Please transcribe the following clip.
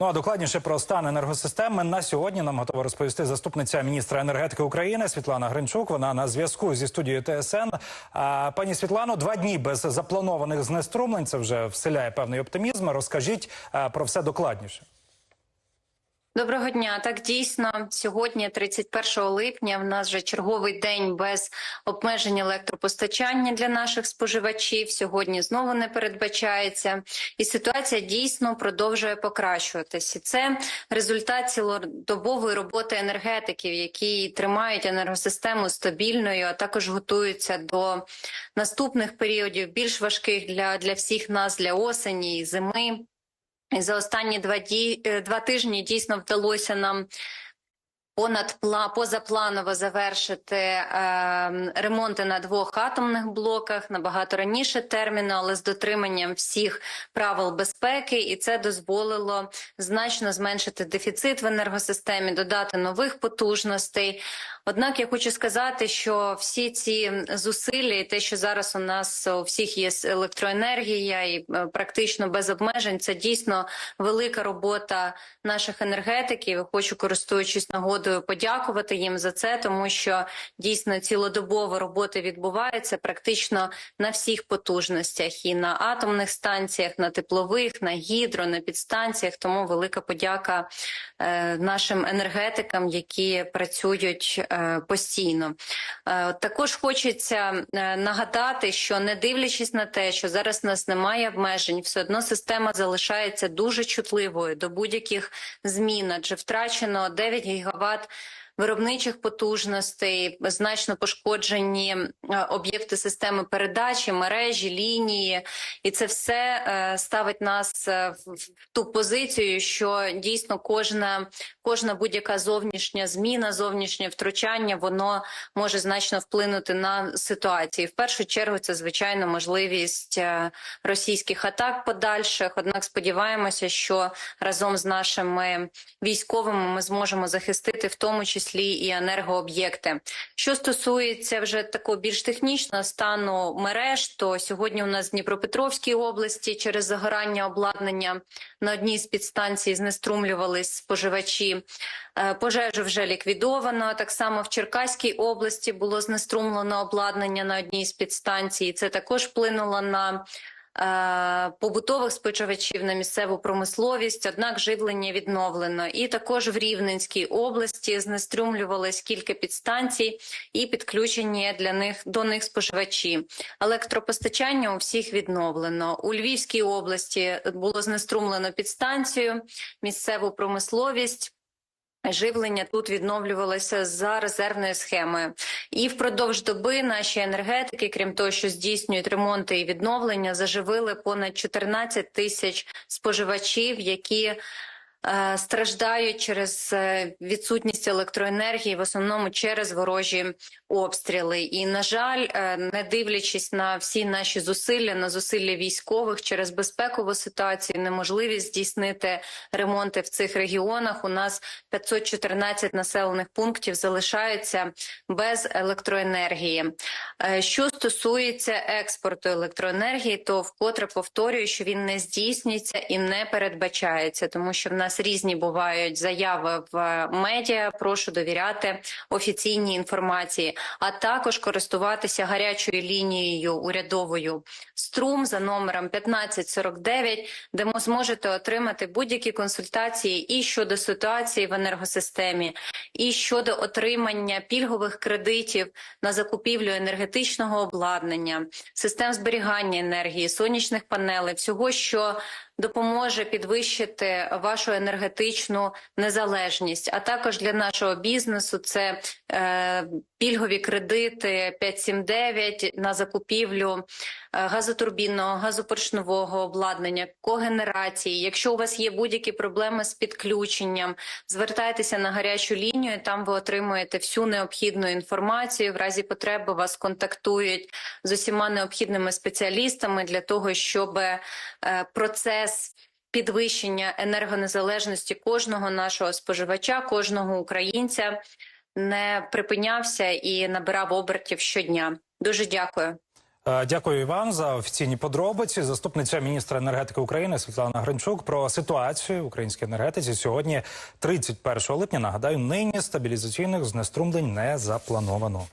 Ну а докладніше про стан енергосистеми на сьогодні нам готова розповісти заступниця міністра енергетики України Світлана Гринчук. Вона на зв'язку зі студією ТСН. А, пані Світлано, два дні без запланованих знеструмлень. Це вже вселяє певний оптимізм. Розкажіть а, про все докладніше. Доброго дня. Так дійсно сьогодні, 31 липня, в нас вже черговий день без обмежень електропостачання для наших споживачів. Сьогодні знову не передбачається, і ситуація дійсно продовжує покращуватись. І Це результат цілодобової роботи енергетиків, які тримають енергосистему стабільною, а також готуються до наступних періодів, більш важких для, для всіх нас для осені і зими. За останні два ді два тижні дійсно вдалося нам понад позапланово завершити е, ремонти на двох атомних блоках набагато раніше терміну, але з дотриманням всіх правил безпеки, і це дозволило значно зменшити дефіцит в енергосистемі, додати нових потужностей. Однак я хочу сказати, що всі ці зусилля, і те, що зараз у нас у всіх є електроенергія, і практично без обмежень, це дійсно велика робота наших енергетиків. Хочу користуючись нагодою, подякувати їм за це, тому що дійсно цілодобово роботи відбуваються практично на всіх потужностях, і на атомних станціях, на теплових, на гідро, на підстанціях. Тому велика подяка е, нашим енергетикам, які працюють. Е, Постійно. Також хочеться нагадати, що не дивлячись на те, що зараз у нас немає обмежень, все одно система залишається дуже чутливою до будь-яких змін, адже втрачено 9 гігаватт виробничих потужностей, значно пошкоджені об'єкти системи передачі, мережі, лінії, і це все ставить нас в ту позицію, що дійсно кожна кожна будь-яка зовнішня зміна, зовнішнє втручання, воно може значно вплинути на ситуацію. В першу чергу це звичайно можливість російських атак подальших. Однак сподіваємося, що разом з нашими військовими ми зможемо захистити в тому числі числі і енергооб'єкти. Що стосується вже такого більш технічного стану мереж, то сьогодні у нас в Дніпропетровській області через загорання обладнання на одній з підстанцій знеструмлювались споживачі. Пожежу вже ліквідовано. Так само в Черкаській області було знеструмлено обладнання на одній з підстанцій. Це також вплинуло на побутових споживачів на місцеву промисловість, однак живлення відновлено. І також в Рівненській області знеструмлювались кілька підстанцій і підключені для них до них споживачі. Електропостачання у всіх відновлено. У Львівській області було знеструмлено підстанцію, місцеву промисловість. Живлення тут відновлювалося за резервною схемою, і впродовж доби наші енергетики, крім того, що здійснюють ремонти і відновлення, заживили понад 14 тисяч споживачів, які Страждають через відсутність електроенергії, в основному через ворожі обстріли. І на жаль, не дивлячись на всі наші зусилля, на зусилля військових через безпекову ситуацію, неможливість здійснити ремонти в цих регіонах. У нас 514 населених пунктів залишаються без електроенергії. Що стосується експорту електроенергії, то вкотре повторюю, що він не здійснюється і не передбачається, тому що в нас різні бувають заяви в медіа. Прошу довіряти офіційній інформації, а також користуватися гарячою лінією урядовою струм за номером 1549, де ви зможете отримати будь-які консультації і щодо ситуації в енергосистемі, і щодо отримання пільгових кредитів на закупівлю енергетичного обладнання, систем зберігання енергії, сонячних панелей, всього, що допоможе підвищити вашу енергетичну незалежність. А також для нашого бізнесу це е, пільгові кредити 579 на закупівлю газотурбінного, газопоршневого обладнання, когенерації. Якщо у вас є будь-які проблеми з підключенням, звертайтеся на гарячу лінію. Там ви отримуєте всю необхідну інформацію. В разі потреби вас контактують з усіма необхідними спеціалістами для того, щоб процес. Підвищення енергонезалежності кожного нашого споживача, кожного українця не припинявся і набирав обертів щодня. Дуже дякую. Е, Дякую Іван за офіційні подробиці. Заступниця міністра енергетики України Світлана Гринчук про ситуацію в українській енергетиці сьогодні, 31 липня. Нагадаю, нині стабілізаційних знеструмлень не заплановано.